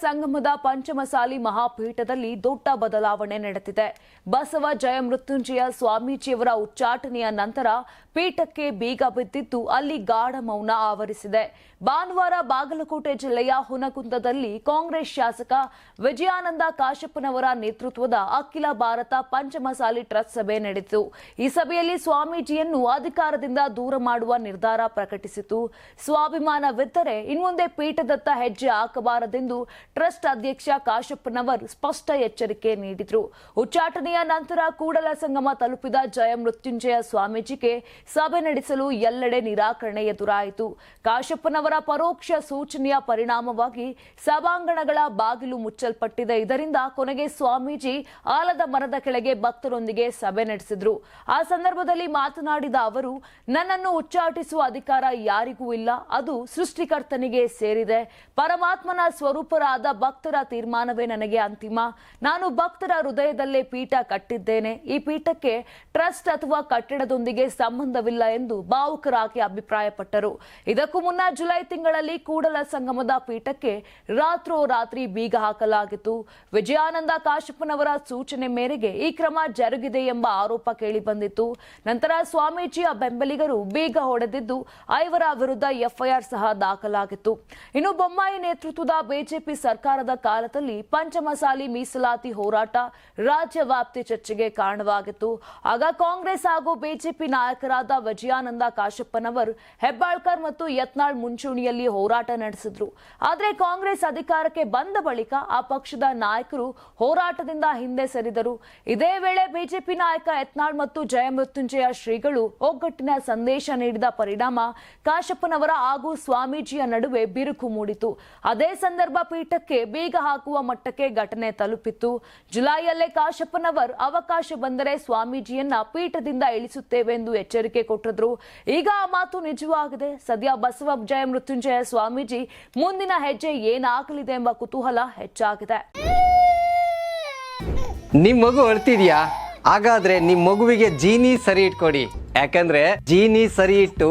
ಸಂಗಮದ ಪಂಚಮಸಾಲಿ ಮಹಾಪೀಠದಲ್ಲಿ ದೊಡ್ಡ ಬದಲಾವಣೆ ನಡೆದಿದೆ. ಬಸವ ಜಯ ಮೃತ್ಯುಂಜಯ ಸ್ವಾಮೀಜಿಯವರ ಉಚ್ಚಾಟನೆಯ ನಂತರ ಪೀಠಕ್ಕೆ ಬೀಗ ಬಿದ್ದಿದ್ದು ಅಲ್ಲಿ ಗಾಢ ಮೌನ ಆವರಿಸಿದೆ. ಭಾನುವಾರ ಬಾಗಲಕೋಟೆ ಜಿಲ್ಲೆಯ ಹುನಗುಂದದಲ್ಲಿ ಕಾಂಗ್ರೆಸ್ ಶಾಸಕ ವಿಜಯಾನಂದ ಕಾಶಪ್ಪನವರ ನೇತೃತ್ವದ ಅಖಿಲ ಭಾರತ ಪಂಚಮಸಾಲಿ ಟ್ರಸ್ಟ್ ಸಭೆ ನಡೆಯಿತು ಈ ಸಭೆಯಲ್ಲಿ ಸ್ವಾಮೀಜಿಯನ್ನು ಅಧಿಕಾರದಿಂದ ದೂರ ಮಾಡುವ ನಿರ್ಧಾರ ಪ್ರಕಟಿಸಿತು. ಸ್ವಾಭಿಮಾನವಿದ್ದರೆ ಇನ್ಮುಂದೆ ಪೀಠದತ್ತ ಹೆಜ್ಜೆ ಹಾಕಬಾರದೆಂದು ಟ್ರಸ್ಟ್ ಅಧ್ಯಕ್ಷ ಕಾಶಪ್ಪನವರ್ ಸ್ಪಷ್ಟ ಎಚ್ಚರಿಕೆ ನೀಡಿದರು. ಉಚ್ಚಾಟನೆಯ ನಂತರ ಕೂಡಲ ಸಂಗಮ ತಲುಪಿದ ಜಯ ಮೃತ್ಯುಂಜಯ ಸ್ವಾಮೀಜಿಗೆ ಸಭೆ ನಡೆಸಲು ಎಲ್ಲೆಡೆ ನಿರಾಕರಣೆ ಎದುರಾಯಿತು. ಕಾಶಪ್ಪನವರ ಪರೋಕ್ಷ ಸೂಚನೆಯ ಪರಿಣಾಮವಾಗಿ ಸಭಾಂಗಣಗಳ ಬಾಗಿಲು ಮುಚ್ಚಲ್ಪಟ್ಟಿದೆ. ಇದರಿಂದ ಕೊನೆಗೆ ಸ್ವಾಮೀಜಿ ಆಲದ ಮರದ ಕೆಳಗೆ ಭಕ್ತರೊಂದಿಗೆ ಸಭೆ ನಡೆಸಿದ್ರು. ಆ ಸಂದರ್ಭದಲ್ಲಿ ಮಾತನಾಡಿದ ಅವರು, ನನ್ನನ್ನು ಉಚ್ಚಾಟಿಸುವ ಅಧಿಕಾರ ಯಾರಿಗೂ ಇಲ್ಲ. ಅದು ಸೃಷ್ಟಿಕರ್ತನಿಗೆ ಸೇರಿದೆ. ಪರಮಾತ್ಮನ ಸ್ವರೂಪರಾದ ಭಕ್ತರ ತೀರ್ಮಾನವೇ ನನಗೆ ಅಂತಿಮ. ನಾನು ಭಕ್ತರ ಹೃದಯದಲ್ಲೇ ಪೀಠ ಕಟ್ಟಿದ್ದೇನೆ. ಈ ಪೀಠಕ್ಕೆ ಟ್ರಸ್ಟ್ ಅಥವಾ ಕಟ್ಟಡದೊಂದಿಗೆ ಸಂಬಂಧವಿಲ್ಲ ಎಂದು ಭಾವುಕರಾಗಿ ಅಭಿಪ್ರಾಯಪಟ್ಟರು. ಇದಕ್ಕೂ ಮುನ್ನ ಜುಲೈ ತಿಂಗಳಲ್ಲಿ ಕೂಡಲ ಸಂಗಮದ ಪೀಠಕ್ಕೆ ರಾತ್ರೋರಾತ್ರಿ ಬೀಗ ಹಾಕಲಾಗಿತ್ತು. ವಿಜಯಾನಂದ ಕಾಶಪ್ಪನವರ ಸೂಚನೆ ಮೇರೆಗೆ ಈ ಕ್ರಮ ಜರುಗಿದೆ ಎಂಬ ಆರೋಪ ಕೇಳಿಬಂದಿತ್ತು. ನಂತರ ಸ್ವಾಮೀಜಿಯ ಬೆಂಬಲಿಗರು ಬೀಗ ಹೊಡೆದಿದ್ದು, ಐವರ ವಿರುದ್ಧ ಎಫ್ಐಆರ್ ಸಹ ದಾಖಲಾಗಿತ್ತು. ಇನ್ನು ಬೊಮ್ಮಾಯಿ ನೇತೃತ್ವದ ಬಿಜೆಪಿ ಸರ್ಕಾರದ ಕಾಲದಲ್ಲಿ ಪಂಚಮಸಾಲಿ ಮೀಸಲಾತಿ ಹೋರಾಟ ರಾಜ್ಯ ವ್ಯಾಪ್ತಿ ಚರ್ಚೆಗೆ ಕಾರಣವಾಗಿತ್ತು. ಆಗ ಕಾಂಗ್ರೆಸ್ ಹಾಗೂ ಬಿಜೆಪಿ ನಾಯಕರಾದ ವಜಯಾನಂದ ಕಾಶಪ್ಪನವರ್ ಹೆಬ್ಬಾಳ್ಕರ್ ಮತ್ತು ಯತ್ನಾಳ್ ಮುಂಚೂಣಿಯಲ್ಲಿ ಹೋರಾಟ ನಡೆಸಿದ್ರು. ಆದರೆ ಕಾಂಗ್ರೆಸ್ ಅಧಿಕಾರಕ್ಕೆ ಬಂದ ಬಳಿಕ ಆ ಪಕ್ಷದ ನಾಯಕರು ಹೋರಾಟದಿಂದ ಹಿಂದೆ ಸರಿದರು. ಇದೇ ವೇಳೆ ಬಿಜೆಪಿ ನಾಯಕ ಯತ್ನಾಳ್ ಮತ್ತು ಜಯಮೃತ್ಯುಂಜಯ ಶ್ರೀಗಳು ಒಗ್ಗಟ್ಟಿನ ಸಂದೇಶ ನೀಡಿದ ಪರಿಣಾಮ ಕಾಶಪ್ಪನವರ ಹಾಗೂ ಸ್ವಾಮೀಜಿಯ ನಡುವೆ ಬಿರುಕು ಮೂಡಿತು. ಅದೇ ಸಂದರ್ಭ ಪೀಠಕ್ಕೆ ಬೀಗ ಹಾಕುವ ಮಟ್ಟಕ್ಕೆ ಘಟನೆ ತಲುಪಿತ್ತು. ಜುಲೈಯಲ್ಲೇ ಕಾಶಪ್ಪನವರ್ ಅವಕಾಶ ಬಂದರೆ ಸ್ವಾಮೀಜಿಯನ್ನ ಪೀಠದಿಂದ ಇಳಿಸುತ್ತೇವೆ ಎಂದು ಎಚ್ಚರಿಕೆ ಕೊಟ್ಟಿದ್ರು. ಈಗ ಆ ಮಾತು ನಿಜವಾಗಿದೆ. ಸದ್ಯ ಬಸವ ಜಯ ಮೃತ್ಯುಂಜಯ ಸ್ವಾಮೀಜಿ ಮುಂದಿನ ಹೆಜ್ಜೆ ಏನಾಗಲಿದೆ ಎಂಬ ಕುತೂಹಲ ಹೆಚ್ಚಾಗಿದೆ. ನಿಮ್ ಮಗು ಅಳ್ತಿದ್ಯಾ? ಹಾಗಾದ್ರೆ ನಿಮ್ ಮಗುವಿಗೆ ಜೀನಿ ಸರಿ ಇಟ್ಕೊಡಿ. ಯಾಕಂದ್ರೆ ಜೀನಿ ಸರಿ ಇಟ್ಟು